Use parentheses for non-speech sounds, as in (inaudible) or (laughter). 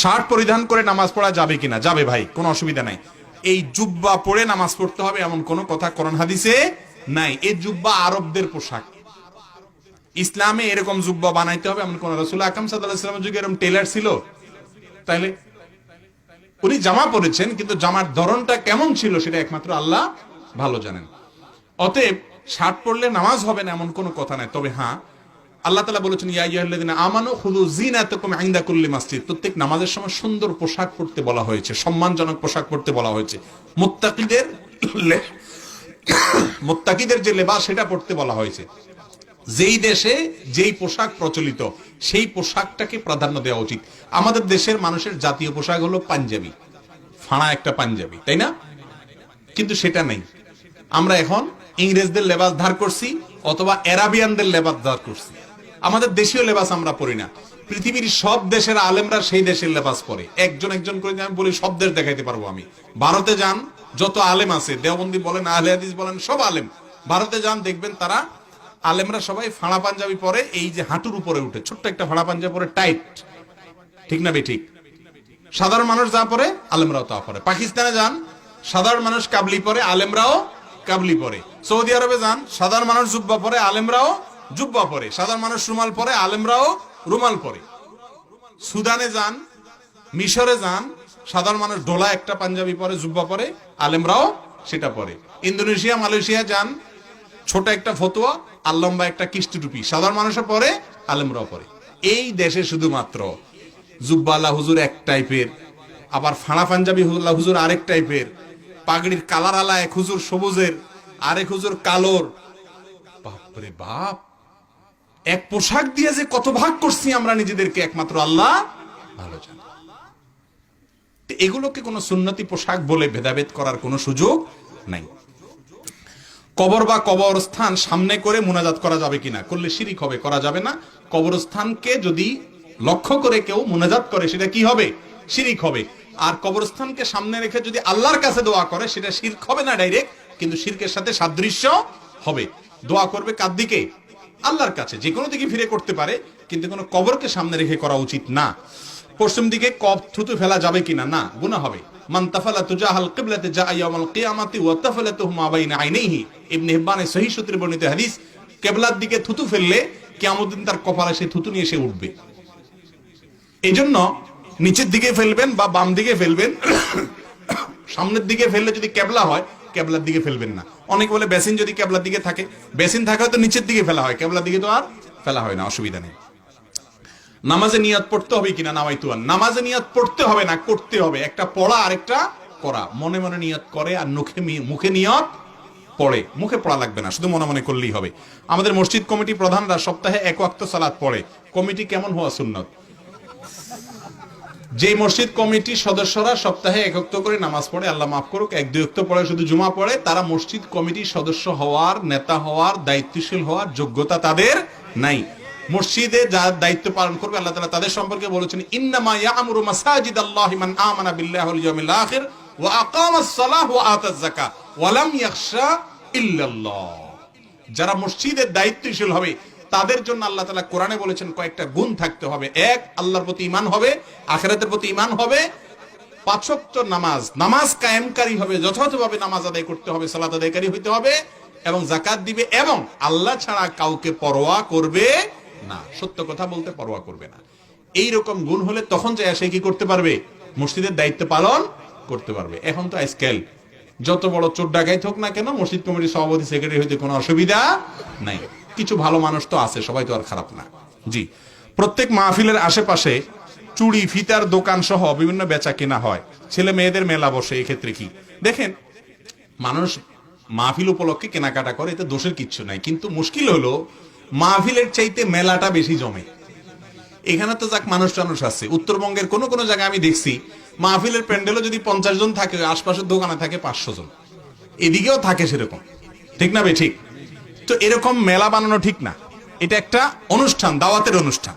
Shirt পরিধান করে নামাজ পড়া যাবে কিনা? যাবে ভাই, কোনো অসুবিধা নাই। এই জুব্বা পরে নামাজ পড়তে হবে এমন কোনো কথা করণ হাদিসে নাই। এই জুব্বা আরবদের পোশাক। ইসলামে এরকম জুব্বা বানাইতে হবে এমন কোন রসুল আকাম ইসলামের যুগে এরকম টেলার ছিল। তাইলে? উনি জামা পরেছেন, কিন্তু জামার ধরনটা কেমন ছিল সেটা একমাত্র আল্লাহ ভালো জানেন। অতএব শার্ট পরলে নামাজ হবে না এমন কোনো কথা নাই। তবে হ্যাঁ আল্লাহ তালা বলেছেন, ইয়া ইয়াল্লাযিনা আমানু খুযু যিনাতাকুম আইন্দা কুল্লি মসজিদ। প্রত্যেক নামাজের সময় সুন্দর পোশাক পরতে বলা হয়েছে, সম্মানজনক পোশাক পরতে বলা হয়েছে। মুত্তাকিদের মুত্তাকিদের যে লেবাস, সেটা পড়তে বলা হয়েছে। যেই দেশে যেই পোশাক প্রচলিত, সেই পোশাকটাকে প্রাধান্য দেওয়া উচিত। আমাদের দেশের মানুষের জাতীয় পোশাক হলো পাঞ্জাবি। ফাঁড়া একটা পাঞ্জাবি, তাই না? কিন্তু সেটা নেই। আমরা এখন ইংরেজদের লেবাস ধার করছি, অথবা অ্যারাবিয়ানদের লেবাস ধার করছি। আমাদের দেশীয় লেবাস আমরা পরি না। পৃথিবীর সব দেশের আলেমরা সেই দেশের লেবাস পরে। একজন একজন করে আমি বলি, সব দেশ দেখাইতে পারব আমি। ভারতে যান, যত আলেম আছে, দেওবন্দি বলেন, আহলে হাদিস বলেন, সব আলেম। ভারতে যান, দেখবেন তারা আলেমরা সবাই ফাঁড়া পাঞ্জাবি পরে, এই যে হাঁটুর উপরে উঠে। ছোট্ট একটা ফাঁড়া পাঞ্জাবি পরে টাইট। ঠিক না ঠিক সাধারণ মানুষ যা পরে, আলেমরাও তা পরে। পাকিস্তানে যান, সাধারণ মানুষ কাবলি পরে, আলেমরাও কাবলি পরে। সৌদি আরবে যান, সাধারণ মানুষ জুব্বা পরে, আলেমরাও জুব্বা পরে, সাধারণ মানুষ রুমাল পরে, আলেমরাও রুমাল পরে। সুদানে যান, মিশরে যান, সাধারণ মানুষ ডোলা একটা পাঞ্জাবি পরে, জুব্বা পরে, আলেমরাও সেটা পরে। ইন্দোনেশিয়া, মালয়েশিয়া যান, ছোট একটা ফতোয়া আর লম্বা একটা কিস্তি টুপি। সাধারণ মানুষের পরে, আলেমরাও পরে। এই দেশে শুধুমাত্র জুব্বা আল্লাহ হুজুর এক টাইপের, আবার ফাঁড়া পাঞ্জাবি আল্লাহ হুজুর আরেক টাইপের, পাগড়ির কালার আলা এক হুজুর সবুজের, আরেক হুজুর কালোর। বাপরে বাপ! এক পোশাক দিয়ে যে কত ভাগ করছি আমরা নিজেদেরকে একমাত্র আল্লাহ? ভালো জানে। এগুলোকে কোনো সুন্নতি পোশাক বলে ভেদাভেদ করার কোনো সুযোগ নাই। কবর বা কবরস্থান সামনে করে মোনাজাত করা যাবে কিনা, করলে শিরিক হবে, করা যাবে না। কবরস্থানকে যদি লক্ষ্য করে কেউ মোনাজাত করে, সেটা কি হবে? শিরিক হবে। আর কবরস্থানকে সামনে রেখে যদি আল্লাহর কাছে দোয়া করে, সেটা শিরক হবে না ডাইরেক্ট, কিন্তু শিরকের সাথে সাদৃশ্য হবে। দোয়া করবে কার দিকে? আল্লাহর কাছে, যে কোনো দিকে ফিরে করতে পারে, কিন্তু কোনো কবরকে সামনে রেখে করা উচিত না। পশ্চিম দিকে কব থুতু ফেলা যাবে কিনা না? গুনাহ হবে। সূত্রে বর্ণিত দিকে থুতু ফেললে তার কপালে সেই থুতু নিয়ে সে উঠবে। নিচের দিকে ফেলবেন বা বাম দিকে ফেলবেন। (coughs) সামনের দিকে ফেললে যদি কেবলা হয়, কেবলার দিকে ফেলবেন না। অনেক বলে বেসিন যদি কেবলার দিকে থাকে, বেসিন থাকে হয়তো নিচের দিকে ফেলা হয় কেবলার দিকে তো আর ফেলা হয় না, অসুবিধা নেই। নামাজে নিয়াত পড়তে হবে কিনা নামাইতু আন নামাজে নিয়াত পড়তে হবে না, করতে হবে। একটা পড়া আরেকটা করা। মনে মনে নিয়ত করে আর মুখে মুখে নিয়ত পড়ে। মুখে পড়া লাগবে না, শুধু মনে মনে করলেই হবে। আমাদের মসজিদ কমিটি প্রধানরা সপ্তাহে এক ওয়াক্ত সালাত পড়ে। কমিটি কেমন হওয়া সুন্নত? যে মসজিদ কমিটির সদস্যরা সপ্তাহে একক্ত করে নামাজ পড়ে, আল্লাহ মাফ করুক, এক দুই অক্ত পড়ে শুধু জুমা পড়ে, তারা মসজিদ কমিটির সদস্য হওয়ার, নেতা হওয়ার, দায়িত্বশীল হওয়ার যোগ্যতা তাদের নাই। মসজিদে যার দায়িত্ব পালন করবে, আল্লাহ তাআলা তাদের সম্পর্কে বলেছেন, ইন্নামা ইয়ামুরু মাসাজিদ আল্লাহ মান আমানা বিল্লাহি ইয়াউমিল আখির ওয়া আকামাস সালাহ ওয়া আতাজ যাকাত ওয়া লাম ইয়াখশা ইল্লাল্লাহ. যারা মসজিদের দায়িত্বশীল হবে তাদের জন্য আল্লাহ তালা কোরআনে বলেছেন কয়েকটা গুণ থাকতে হবে। এক, আল্লাহর প্রতি ইমান হবে, আখেরাতের প্রতি ইমান হবে। পাঁচক্ত নামাজ নামাজ কায়েমকারী হবে, যথাযথভাবে নামাজ আদায় করতে হবে, সালাত আদায়কারী হইতে হবে এবং জাকাত দিবে এবং আল্লাহ ছাড়া কাউকে পরোয়া করবে না। সত্য কথা বলতে পরোয়া করবে না। এই রকম গুণ হলে তখন যায় সে কি করতে পারবে? মসজিদের দায়িত্ব পালন করতে পারবে। এখন তো আজকাল যত বড় চোর ডাকাই হোক না কেন, মসজিদ কমিটির সভাপতি, সেক্রেটারি হইতে কোনো অসুবিধা নাই। কিছু ভালো মানুষ তো আছে, সবাই তো আর খারাপ না। জি। প্রত্যেক মাহফিলের আশেপাশে চুড়ি, ফিতার দোকান সহ বিভিন্ন বেচা কেনা হয়। ছেলে মেয়েদের মেলা বসে এক্ষেত্রে কি? দেখেন, মানুষ মাহফিল উপলক্ষে কেনাকাটা করে, এতে দোষের কিচ্ছু নাই। কিন্তু মুশকিল হলো, মাহফিলের চাইতে মেলাটা বেশি জমে। এখানে তো যাক মানুষ টানুষ আছে। উত্তরবঙ্গের কোনো কোনো জায়গায় আমি দেখছি, মাহফিলের প্যান্ডেলও যদি পঞ্চাশ জন থাকে, আশপাশের দোকানে থাকে পাঁচশো জন। এদিকেও থাকে সেরকম। ঠিক না বে? ঠিক। তো এরকম মেলা বানানো ঠিক না। এটা একটা অনুষ্ঠান দাওয়াতের অনুষ্ঠান।